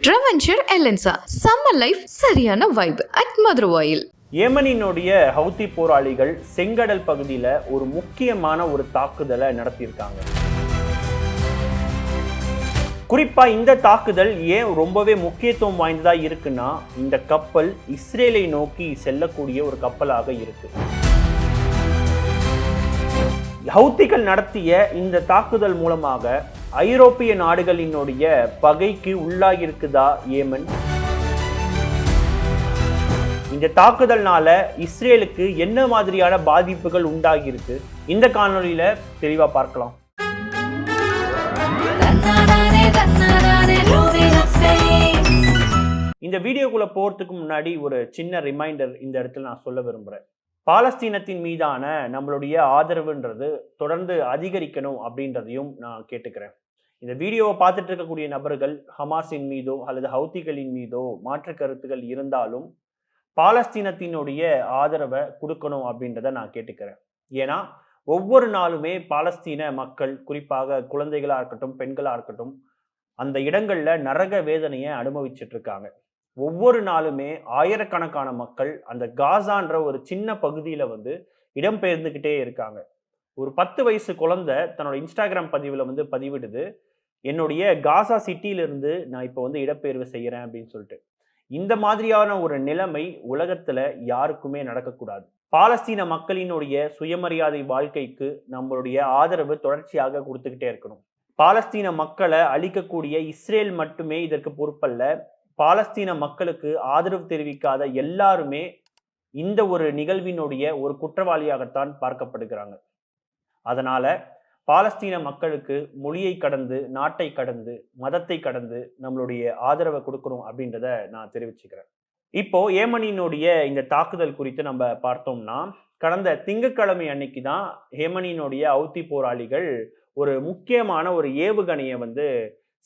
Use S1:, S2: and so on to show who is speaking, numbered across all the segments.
S1: ட்ரெவென்ச்சர் எலென்சா summer life சரியான vibe at Maduravoyal
S2: ஏமனினுடைய ஹவுத்தி போராளிகள் செங்கடல் பகுதியில் ஒரு முக்கியமான ஒரு தாக்குதலை நடத்தியிருக்காங்க. குறிப்பாக இந்த தாக்குதல் ஏன் ரொம்பவே முக்கியத்துவம் வாய்ந்ததாக இருக்குன்னா இந்த கப்பல் இஸ்ரேலை நோக்கி செல்லக்கூடிய ஒரு கப்பலாக இருக்கு. ஹவுத்திகள் நடத்திய இந்த தாக்குதல் மூலமாக ஐரோப்பிய நாடுகளினுடைய பகைக்கு உள்ளாகியிருக்குதா ஏமன்? இந்த தாக்குதல்னால இஸ்ரேலுக்கு என்ன மாதிரியான பாதிப்புகள் உண்டாகியிருக்கு? இந்த காணொளியில தெளிவா பார்க்கலாம். இந்த வீடியோக்குள்ள போறதுக்கு முன்னாடி ஒரு சின்ன ரிமைண்டர் இந்த இடத்துல நான் சொல்ல விரும்புறேன். பாலஸ்தீனத்தின் மீதான நம்மளுடைய ஆதரவுன்றது தொடர்ந்து அதிகரிக்கணும் அப்படின்றதையும் நான் கேட்டுக்கிறேன். இந்த வீடியோவை பார்த்துட்டு இருக்கக்கூடிய நபர்கள் ஹமாஸின் மீதோ அல்லது ஹவுத்திகளின் மீதோ மாற்று கருத்துகள் இருந்தாலும் பாலஸ்தீனத்தினுடைய ஆதரவை கொடுக்கணும் அப்படின்றத நான் கேட்டுக்கிறேன். ஏன்னா ஒவ்வொரு நாளுமே பாலஸ்தீன மக்கள் குறிப்பாக குழந்தைகளாக இருக்கட்டும் பெண்களாக இருக்கட்டும் அந்த இடங்களில் நரக வேதனையை அனுபவிச்சுட்டு இருக்காங்க. ஒவ்வொரு நாளுமே ஆயிரக்கணக்கான மக்கள் அந்த காசான்ற ஒரு சின்ன பகுதியில் வந்து இடம்பெயர்ந்துக்கிட்டே இருக்காங்க. ஒரு பத்து வயசு குழந்தை தன்னோட இன்ஸ்டாகிராம் பதிவில் வந்து பதிவிடுது. என்னுடைய காசா சிட்டியிலிருந்து நான் இப்போ வந்து இடப்பெயர்வு செய்கிறேன் அப்படின்னு சொல்லிட்டு. இந்த மாதிரியான ஒரு நிலைமை உலகத்தில் யாருக்குமே நடக்கக்கூடாது. பாலஸ்தீன மக்களினுடைய சுயமரியாதை வாழ்க்கைக்கு நம்மளுடைய ஆதரவு தொடர்ச்சியாக கொடுத்துக்கிட்டே இருக்கணும். பாலஸ்தீன மக்களை அழிக்கக்கூடிய இஸ்ரேல் மட்டுமே இதற்கு பொறுப்பல்ல. பாலஸ்தீன மக்களுக்கு ஆதரவு தெரிவிக்காத எல்லாருமே இந்த ஒரு நிகழ்வினுடைய ஒரு குற்றவாளியாகத்தான் பார்க்கப்படுகிறாங்க. அதனால பாலஸ்தீன மக்களுக்கு மொழியை கடந்து நாட்டை கடந்து மதத்தை கடந்து நம்மளுடைய ஆதரவை கொடுக்கணும் அப்படின்றத நான் தெரிவிச்சுக்கிறேன். இப்போ ஏமனினுடைய இந்த தாக்குதல் குறித்து நம்ம பார்த்தோம்னா கடந்த திங்கட்கிழமை அன்னைக்கு தான் ஹேமனியினுடைய அவுத்தி போராளிகள் ஒரு முக்கியமான ஒரு ஏவுகணையை வந்து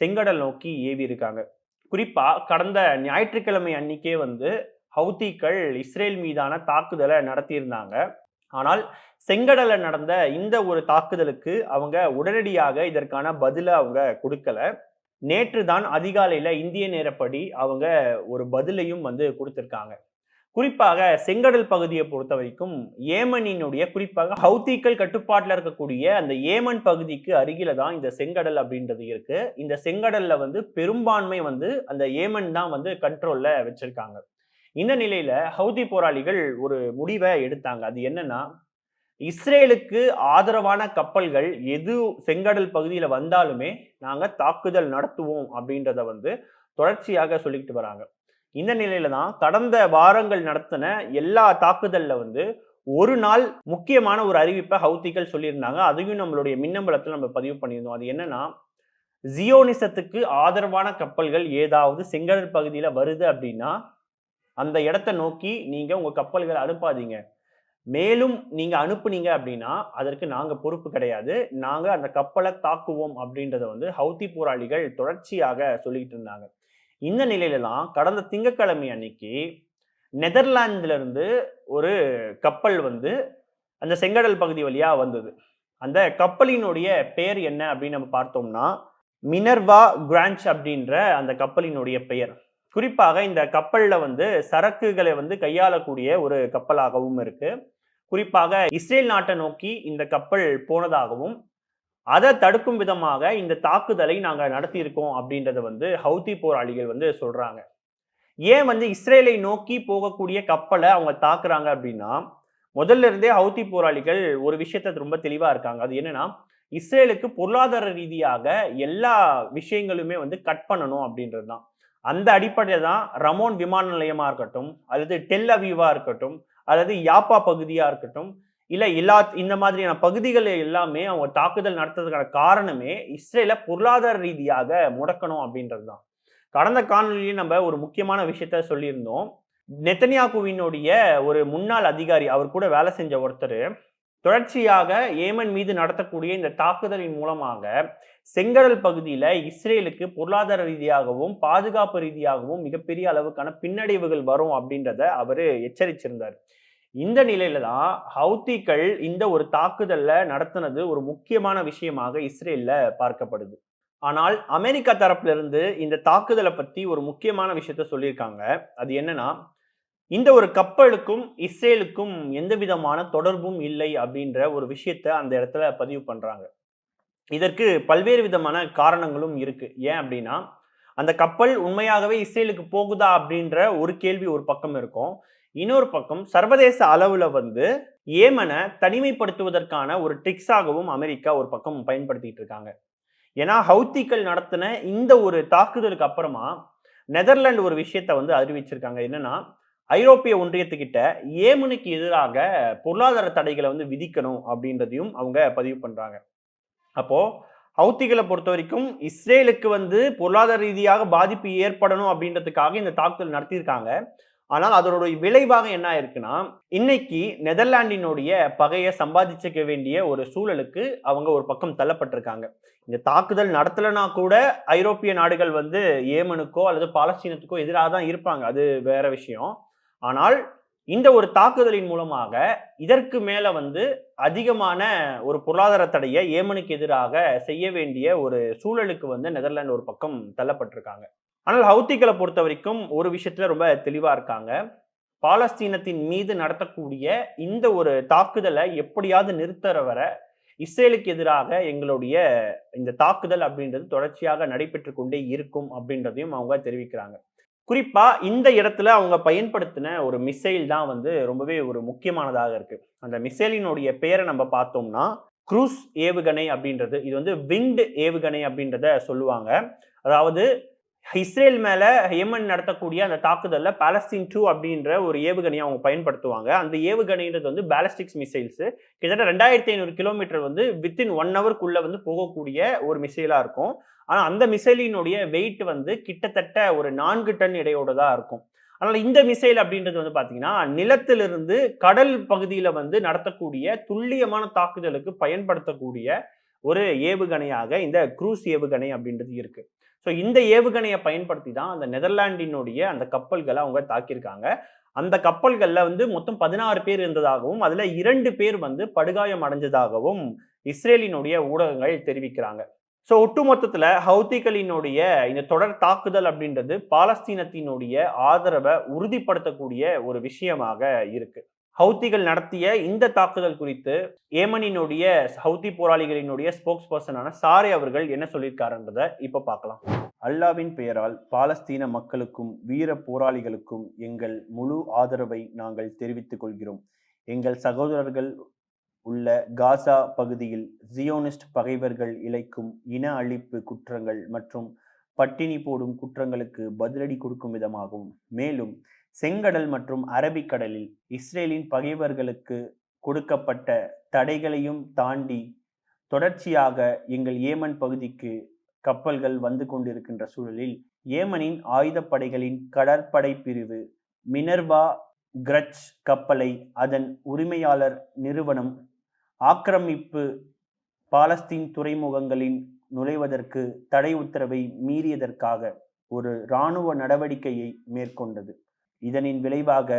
S2: செங்கடல் நோக்கி ஏவி இருக்காங்க குறிப்பா கடந்த ஞாயிற்றுக்கிழமை அன்னைக்கே வந்து ஹவுத்திகள் இஸ்ரேல் மீதான தாக்குதலை நடத்தியிருந்தாங்க. ஆனால் செங்கடல நடந்த இந்த ஒரு தாக்குதலுக்கு அவங்க உடனடியாக இதற்கான பதிலை அவங்க கொடுக்கல. நேற்று தான் அதிகாலையில இந்திய நேரப்படி அவங்க ஒரு பதிலையும் வந்து கொடுத்திருக்காங்க. குறிப்பாக செங்கடல் பகுதியை பொறுத்த வரைக்கும் ஏமனினுடைய குறிப்பாக ஹவுத்திகள் கட்டுப்பாட்டில் இருக்கக்கூடிய அந்த ஏமன் பகுதிக்கு அருகில தான் இந்த செங்கடல் அப்படின்றது இருக்கு. இந்த செங்கடல்ல வந்து பெரும்பான்மை வந்து அந்த ஏமன் தான் வந்து கண்ட்ரோல்ல வச்சிருக்காங்க. இந்த நிலையில ஹவுதி போராளிகள் ஒரு முடிவை எடுத்தாங்க. அது என்னன்னா இஸ்ரேலுக்கு ஆதரவான கப்பல்கள் எது செங்கடல் பகுதியில் வந்தாலுமே நாங்கள் தாக்குதல் நடத்துவோம் அப்படின்றத வந்து தொடர்ச்சியாக சொல்லிக்கிட்டு வராங்க. இந்த நிலையில தான் கடந்த வாரங்கள் நடத்தின எல்லா தாக்குதலில் வந்து ஒரு நாள் முக்கியமான ஒரு அறிவிப்பை ஹவுத்திகள் சொல்லியிருந்தாங்க. அதையும் நம்மளுடைய மின்னம்பலத்தில் நம்ம பதிவு பண்ணியிருந்தோம். அது என்னன்னா ஜியோனிசத்துக்கு ஆதரவான கப்பல்கள் ஏதாவது செங்கடல் பகுதியில் வருது அப்படின்னா அந்த இடத்த நோக்கி நீங்கள் உங்கள் கப்பல்களை அனுப்பாதீங்க. மேலும் நீங்க அனுப்புனீங்க அப்படின்னா அதற்கு நாங்க பொறுப்பு கிடையாது. நாங்க அந்த கப்பலை தாக்குவோம் அப்படின்றத வந்து ஹவுத்தி போராளிகள் தொடர்ச்சியாக சொல்லிக்கிட்டு இருந்தாங்க. இந்த நிலையில தான் கடந்த திங்கக்கிழமை அன்னைக்கு நெதர்லாந்துல இருந்து ஒரு கப்பல் வந்து அந்த செங்கடல் பகுதி வழியா வந்தது. அந்த கப்பலினுடைய பெயர் என்ன அப்படின்னு நம்ம பார்த்தோம்னா மினர்வா கிரான்ச் அப்படின்ற அந்த கப்பலினுடைய பெயர். குறிப்பாக இந்த கப்பலில் வந்து சரக்குகளை வந்து கையாளக்கூடிய ஒரு கப்பலாகவும் இருக்குது குறிப்பாக இஸ்ரேல் நாட்டை நோக்கி இந்த கப்பல் போனதாகவும் அதை தடுக்கும் விதமாக இந்த தாக்குதலை நாங்கள் நடத்தியிருக்கோம் அப்படின்றத வந்து ஹவுதி போராளிகள் வந்து சொல்றாங்க. ஏன் வந்து இஸ்ரேலை நோக்கி போகக்கூடிய கப்பலை அவங்க தாக்குறாங்க அப்படின்னா முதல்ல இருந்தே ஹவுதி போராளிகள் ஒரு விஷயத்த ரொம்ப தெளிவா இருக்காங்க. அது என்னன்னா இஸ்ரேலுக்கு பொருளாதார ரீதியாக எல்லா விஷயங்களுமே வந்து கட் பண்ணணும் அப்படின்றது தான். அந்த அடிப்படையில் தான் ரமோன் விமான நிலையமா இருக்கட்டும் அல்லது டெல் அவீவா இருக்கட்டும் அல்லது யாப்பா பகுதியாக இருக்கட்டும் இல்லை எல்லா இந்த மாதிரியான பகுதிகள் எல்லாமே அவங்க தாக்குதல் நடத்துறதுக்கான காரணமே இஸ்ரேலை பொருளாதார ரீதியாக முடக்கணும் அப்படின்றது தான் கடந்த காணொலியில் நம்ம ஒரு முக்கியமான விஷயத்த சொல்லியிருந்தோம். நெத்தனியாகுவினுடைய ஒரு முன்னாள் அதிகாரி அவர் கூட வேலை செஞ்ச ஒருத்தர் தொடர்ச்சியாக ஏமன் மீது நடத்தக்கூடிய இந்த தாக்குதலின் மூலமாக செங்கடல் பகுதியில் இஸ்ரேலுக்கு பொருளாதார ரீதியாகவும் பாதுகாப்பு ரீதியாகவும் மிகப்பெரிய அளவுக்கான பின்னடைவுகள் வரும் அப்படின்றத அவர் எச்சரிச்சிருந்தார். இந்த நிலையில தான் ஹவுத்திகள் இந்த ஒரு தாக்குதல்ல நடத்தினது ஒரு முக்கியமான விஷயமாக இஸ்ரேல்ல பார்க்கப்படுது. ஆனால் அமெரிக்கா தரப்பிலிருந்து இந்த தாக்குதலை பத்தி ஒரு முக்கியமான விஷயத்த சொல்லியிருக்காங்க. அது என்னன்னா இந்த ஒரு கப்பலுக்கும் இஸ்ரேலுக்கும் எந்த விதமான தொடர்பும் இல்லை அப்படின்ற ஒரு விஷயத்த அந்த இடத்துல பதிவு பண்ணுறாங்க இதற்கு பல்வேறு விதமான காரணங்களும் இருக்கு. ஏன் அப்படின்னா அந்த கப்பல் உண்மையாகவே இஸ்ரேலுக்கு போகுதா அப்படின்ற ஒரு கேள்வி ஒரு பக்கம் இருக்கும். இன்னொரு பக்கம் சர்வதேச அளவில் வந்து ஏமனை தனிமைப்படுத்துவதற்கான ஒரு ட்ரிக்ஸாகவும் அமெரிக்கா ஒரு பக்கம் பயன்படுத்திட்டு இருக்காங்க. ஏன்னா ஹவுத்திகள் நடத்தின இந்த ஒரு தாக்குதலுக்கு அப்புறமா நெதர்லாண்டு ஒரு விஷயத்த வந்து அறிவிச்சிருக்காங்க. என்னன்னா ஐரோப்பிய ஒன்றியத்துக்கிட்ட ஏமனுக்கு எதிராக பொருளாதார தடைகளை வந்து விதிக்கணும் அப்படின்றதையும் அவங்க பதிவு பண்றாங்க. அப்போ ஹவுத்திகளை பொறுத்த வரைக்கும் இஸ்ரேலுக்கு வந்து பொருளாதார ரீதியாக பாதிப்பு ஏற்படணும் அப்படின்றதுக்காக இந்த தாக்குதல் நடத்தியிருக்காங்க. ஆனால் அதனுடைய விளைவாக என்ன ஆயிருக்குன்னா இன்னைக்கு நெதர்லாண்டினுடைய பகையை சம்பாதிச்சுக்க வேண்டிய ஒரு சூழலுக்கு அவங்க ஒரு பக்கம் தள்ளப்பட்டிருக்காங்க. இந்த தாக்குதல் நடத்தலைன்னா கூட ஐரோப்பிய நாடுகள் வந்து ஏமனுக்கோ அல்லது பாலஸ்தீனத்துக்கோ எதிராக தான் இருப்பாங்க. அது வேற விஷயம். ஆனால் இந்த ஒரு தாக்குதலின் மூலமாக இதற்கு மேல வந்து அதிகமான ஒரு பொருளாதார தடையை ஏமனுக்கு எதிராக செய்ய வேண்டிய ஒரு சூழலுக்கு வந்து நெதர்லாந்து ஒரு பக்கம் தள்ளப்பட்டிருக்காங்க. ஆனால் ஹவுத்திகளை பொறுத்த வரைக்கும் ஒரு விஷயத்துல ரொம்ப தெளிவா இருக்காங்க. பாலஸ்தீனத்தின் மீது நடத்தக்கூடிய இந்த ஒரு தாக்குதலை எப்படியாவது நிறுத்துற வர இஸ்ரேலுக்கு எதிராக எங்களுடைய இந்த தாக்குதல் அப்படின்றது தொடர்ச்சியாக நடைபெற்று கொண்டே இருக்கும் அப்படின்றதையும் அவங்க தெரிவிக்கிறாங்க. குறிப்பாக இந்த இடத்துல அவங்க பயன்படுத்தின ஒரு மிசைல் தான் வந்து ரொம்பவே ஒரு முக்கியமானதாக இருக்குது அந்த மிசைலினுடைய பேரை நம்ம பார்த்தோம்னா குரூஸ் ஏவுகணை அப்படின்றது இது வந்து விங்டு ஏவுகணை அப்படின்றத சொல்லுவாங்க. அதாவது இஸ்ரேல் மேல ஹேமன் நடத்தக்கூடிய அந்த தாக்குதல்ல பாலஸ்தீன் டூ அப்படின்ற ஒரு ஏவுகணையை அவங்க பயன்படுத்துவாங்க. அந்த ஏவுகணைன்றது வந்து பேலஸ்டிக்ஸ் மிசைல்ஸ். கிட்டத்தட்ட ரெண்டாயிரத்தி ஐநூறு கிலோமீட்டர் வந்து வித்தின் ஒன் ஹவருக்குள்ள வந்து போகக்கூடிய ஒரு மிசைலா இருக்கும். ஆனா அந்த மிசைலினுடைய வெயிட் வந்து கிட்டத்தட்ட ஒரு நான்கு டன் இடையோடு தான் இருக்கும். அதனால் இந்த மிசைல் அப்படின்றது வந்து பார்த்தீங்கன்னா நிலத்திலிருந்து கடல் பகுதியில் வந்து நடத்தக்கூடிய துல்லியமான தாக்குதலுக்கு பயன்படுத்தக்கூடிய ஒரு ஏவுகணையாக இந்த குரூஸ் ஏவுகணை அப்படின்றது இருக்குது ஸோ இந்த ஏவுகணையை பயன்படுத்தி தான் அந்த நெதர்லாண்டினுடைய அந்த கப்பல்களை அவங்க தாக்கியிருக்காங்க. அந்த கப்பல்களில் வந்து மொத்தம் பதினாறு பேர் இருந்ததாகவும் அதில் இரண்டு பேர் வந்து படுகாயம் அடைஞ்சதாகவும் இஸ்ரேலினுடைய ஊடகங்கள் தெரிவிக்கிறாங்க. ஸோ ஒட்டுமொத்தத்தில் ஹவுத்திகளினுடைய இந்த தொடர் தாக்குதல் அப்படின்றது பாலஸ்தீனத்தினுடைய ஆதரவை உறுதிப்படுத்தக்கூடிய ஒரு விஷயமாக இருக்கு. ஹவுத்திகள் நடத்திய இந்த தாக்குதல் குறித்து ஏமனினுடைய ஹவுத்தி போராளிகளினுடைய ஸ்போக்ஸ் பர்சனான சாரே அவர்கள் என்ன சொல்லியிருக்காருன்றத இப்போ பார்க்கலாம். அல்லாவின் பெயரால் பாலஸ்தீன மக்களுக்கும் வீர போராளிகளுக்கும் எங்கள் முழு ஆதரவை நாங்கள் தெரிவித்துக் கொள்கிறோம். எங்கள் சகோதரர்கள் உள்ள காசா பகுதியில் ஜியோனிஸ்ட் பகைவர்கள் இழைக்கும் இன அழிப்பு குற்றங்கள் மற்றும் பட்டினி போடும் குற்றங்களுக்கு பதிலடி கொடுக்கும் விதமாகவும் மேலும் செங்கடல் மற்றும் அரபிக்கடலில் இஸ்ரேலின் பகைவர்களுக்கு கொடுக்கப்பட்ட தடைகளையும் தாண்டி தொடர்ச்சியாக எங்கள் ஏமன் பகுதிக்கு கப்பல்கள் வந்து கொண்டிருக்கின்ற சூழலில் ஏமனின் ஆயுதப்படைகளின் கடற்படை பிரிவு மினர்வா கிரட்ச் கப்பலை அதன் உரிமையாளர் நிறுவனம் ஆக்கிரமிப்பு பாலஸ்தீன் துறைமுகங்களின் நுழைவதற்கு தடை உத்தரவை மீறியதற்காக ஒரு இராணுவ நடவடிக்கையை மேற்கொண்டது. இதனின் விளைவாக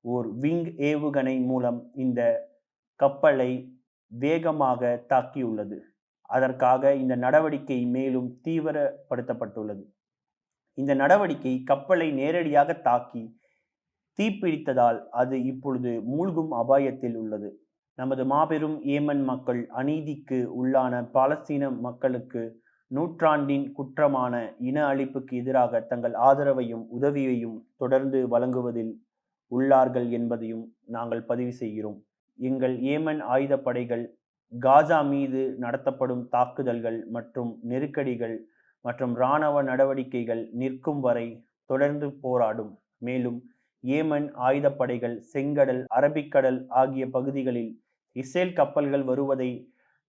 S2: ஓர் விங் ஏவுகணை மூலம் இந்த கப்பலை வேகமாக தாக்கியுள்ளது. அதற்காக இந்த நடவடிக்கை மேலும் தீவிரப்படுத்தப்பட்டுள்ளது. இந்த நடவடிக்கை கப்பலை நேரடியாக தாக்கி தீப்பிடித்ததால் அது இப்பொழுது மூழ்கும் அபாயத்தில் உள்ளது. நமது மாபெரும் ஏமன் மக்கள் அநீதிக்கு உள்ளான பாலஸ்தீன மக்களுக்கு நூற்றாண்டின் குற்றமான இன அழிப்புக்கு எதிராக தங்கள் ஆதரவையும் உதவியையும் தொடர்ந்து வழங்குவதில் உள்ளார்கள் என்பதையும் நாங்கள் பதிவு செய்கிறோம். எங்கள் ஏமன் ஆயுதப்படைகள் காசா மீது நடத்தப்படும் தாக்குதல்கள் மற்றும் நெருக்கடிகள் மற்றும் இராணுவ நடவடிக்கைகள் நிற்கும் வரை தொடர்ந்து போராடும். மேலும் ஏமன் ஆயுதப்படைகள் செங்கடல் அரபிக்கடல் ஆகிய பகுதிகளில் இஸ்ரேல் கப்பல்கள் வருவதை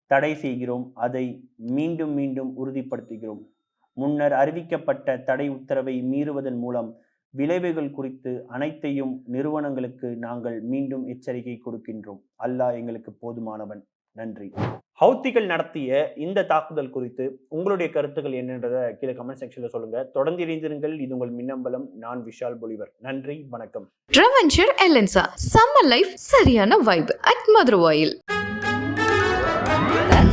S2: தடை செய்கிறோம் அதை மீண்டும் மீண்டும் உறுதிப்படுத்துகிறோம். முன்னர் அறிவிக்கப்பட்ட தடை உத்தரவை மீறுவதன் மூலம் விளைவுகள் குறித்து அனைத்தையும் நிறுவனங்களுக்கு நாங்கள் மீண்டும் எச்சரிக்கை கொடுக்கின்றோம். அல்லாஹ் எங்களுக்கு போதுமானவன். நன்றி. ஹவுத்திகள் நடத்திய இந்த தாக்குதல் குறித்து உங்களுடைய கருத்துக்கள் என்னன்றதை கீழே கமெண்ட் செக்ஷன்ல சொல்லுங்க. தொடர்ந்து இணைந்திருங்கள். இது உங்கள் மின்னம்பலம். நான் விஷால் பொலிவர். நன்றி. வணக்கம்.
S1: Reventure சம்மர் லைஃப் சரியான vibe at Maduravoyal